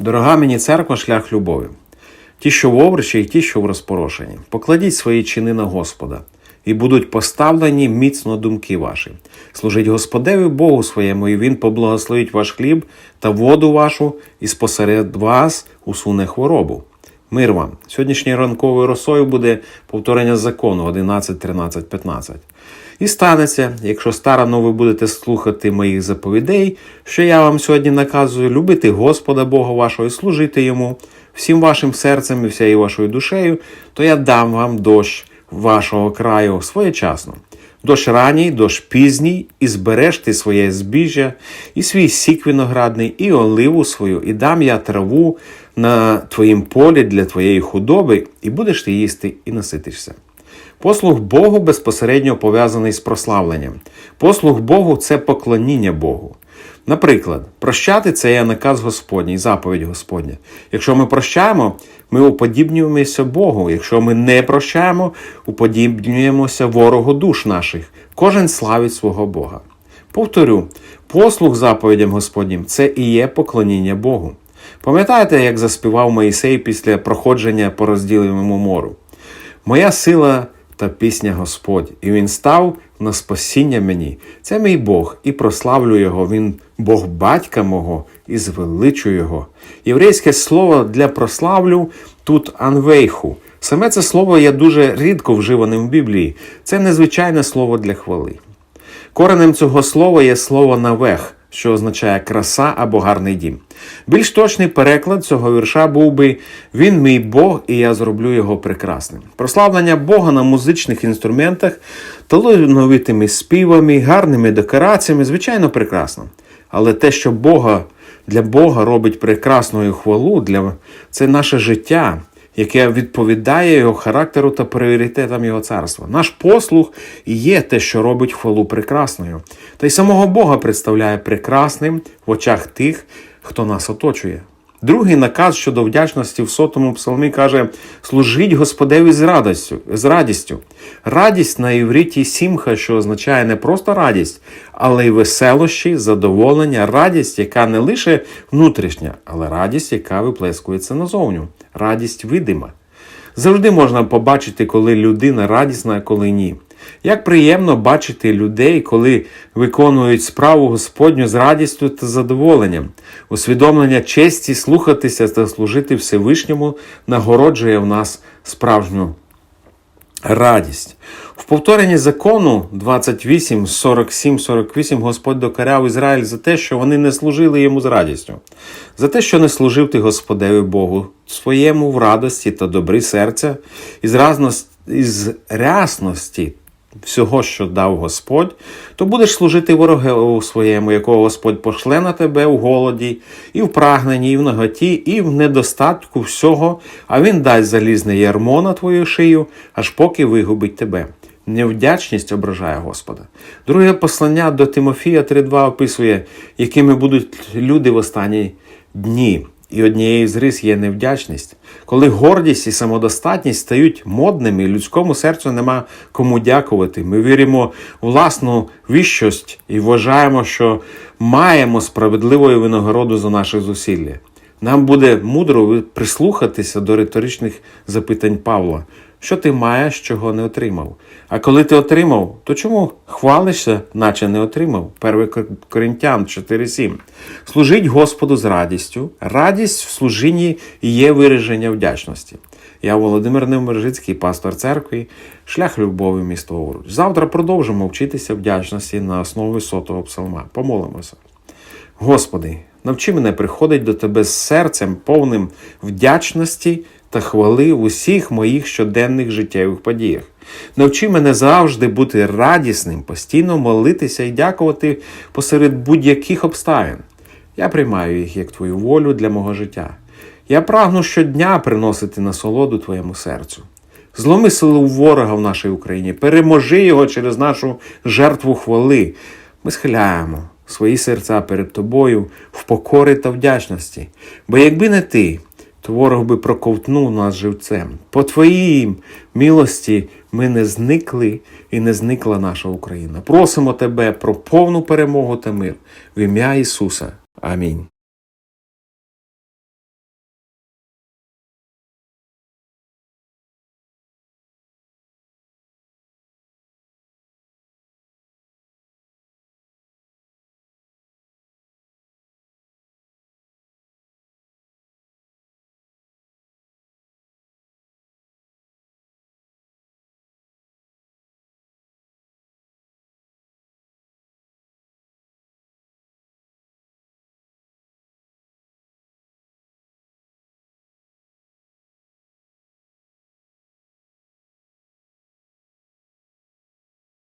Дорога мені церква, шлях любові. Ті, що в обручі, і ті, що в розпорошенні. Покладіть свої чини на Господа, і будуть поставлені міцно думки ваші. Служіть Господеві Богу своєму, і Він поблагословить ваш хліб та воду вашу, і спосеред вас усуне хворобу. Мир вам. Сьогоднішньою ранковою росою буде повторення закону 11, 13, 15. І станеться, якщо старано ви будете слухати моїх заповідей, що я вам сьогодні наказую любити Господа Бога вашого і служити йому всім вашим серцем і всією вашою душею, то я дам вам дощ вашого краю своєчасно. Дощ ранній, дощ пізній, і збереш ти своє збіжжя, і свій сік виноградний, і оливу свою, і дам я траву на твоїм полі для твоєї худоби, і будеш ти їсти і наситишся. Послуг Богу безпосередньо пов'язаний з прославленням. Послуг Богу це поклоніння Богу. Наприклад, прощати це є наказ Господній, заповідь Господня. Якщо ми прощаємо, ми уподібнюємося Богу. Якщо ми не прощаємо, уподібнюємося ворогу душ наших. Кожен славить свого Бога. Повторю, послуг заповідям Господнім це і є поклоніння Богу. Пам'ятаєте, як заспівав Моїсей після проходження по розділеному мору? Моя сила та пісня Господь, і він став на спасіння мені. Це мій Бог, і прославлю його. Він Бог батька мого, і звеличу його. Єврейське слово для прославлю тут анвейху. Саме це слово є дуже рідко вживаним в Біблії. Це незвичайне слово для хвали. Коренем цього слова є слово навех, що означає краса або гарний дім. Більш точний переклад цього вірша був би Він мій Бог, і я зроблю його прекрасним. Прославлення Бога на музичних інструментах, талановитими співами, гарними декораціями, звичайно, прекрасно. Але те, що Бога для Бога робить прекрасною хвалу, для... це наше життя яке відповідає його характеру та пріоритетам його царства. Наш послуг є те, що робить хвалу прекрасною, та й самого Бога представляє прекрасним в очах тих, хто нас оточує. Другий наказ щодо вдячності в сотому псалмі каже: служіть Господеві з радістю. з радістю. Радість на івриті сімха, що означає не просто радість, але й веселощі, задоволення, радість, яка не лише внутрішня, але радість, яка виплескується назовню. Радість видима. Завжди можна побачити, коли людина радісна, а коли ні. Як приємно бачити людей, коли виконують справу Господню з радістю та задоволенням, усвідомлення честі, слухатися та служити Всевишньому нагороджує в нас справжню радість. В повторенні закону 28, 47, 48 Господь докаряв Ізраїль за те, що вони не служили йому з радістю, за те, що не служив ти Господеві Богу своєму в радості та добрі серця, із, разності, із рясності всього, що дав Господь, то будеш служити ворогу своєму, якого Господь пошле на тебе в голоді, і в прагненні, і в наготі, і в недостатку всього, а він дасть залізне ярмо на твою шию, аж поки вигубить тебе. Невдячність ображає Господа. Друге послання до Тимофія 3.2 описує, якими будуть люди в останні дні. І однією з рис є невдячність. Коли гордість і самодостатність стають модними, людському серцю нема кому дякувати. Ми віримо власну віщость і вважаємо, що маємо справедливою винагороду за наше зусилля. Нам буде мудро прислухатися до риторичних запитань Павла. Що ти маєш, чого не отримав? А коли ти отримав, то чому хвалишся, наче не отримав? 1 Коринтян 4.7. Служіть Господу з радістю. Радість в служінні є вираження вдячності. Я Володимир Невмержицький, пастор церкви, шлях любові, місто Овруч. Завтра продовжимо вчитися вдячності на основі сотого псалма. Помолимося. Господи, навчи мене приходити до Тебе з серцем повним вдячності та хвали в усіх моїх щоденних життєвих подіях. Навчи мене завжди бути радісним, постійно молитися і дякувати посеред будь-яких обставин. Я приймаю їх як Твою волю для мого життя. Я прагну щодня приносити насолоду Твоєму серцю. Зломи силу ворога в нашій Україні, переможи його через нашу жертву хвали. Ми схиляємо свої серця перед тобою в покори та вдячності. Бо якби не ти, то ворог би проковтнув нас живцем. По Твоїй милості ми не зникли і не зникла наша Україна. Просимо Тебе про повну перемогу та мир в ім'я Ісуса. Амінь.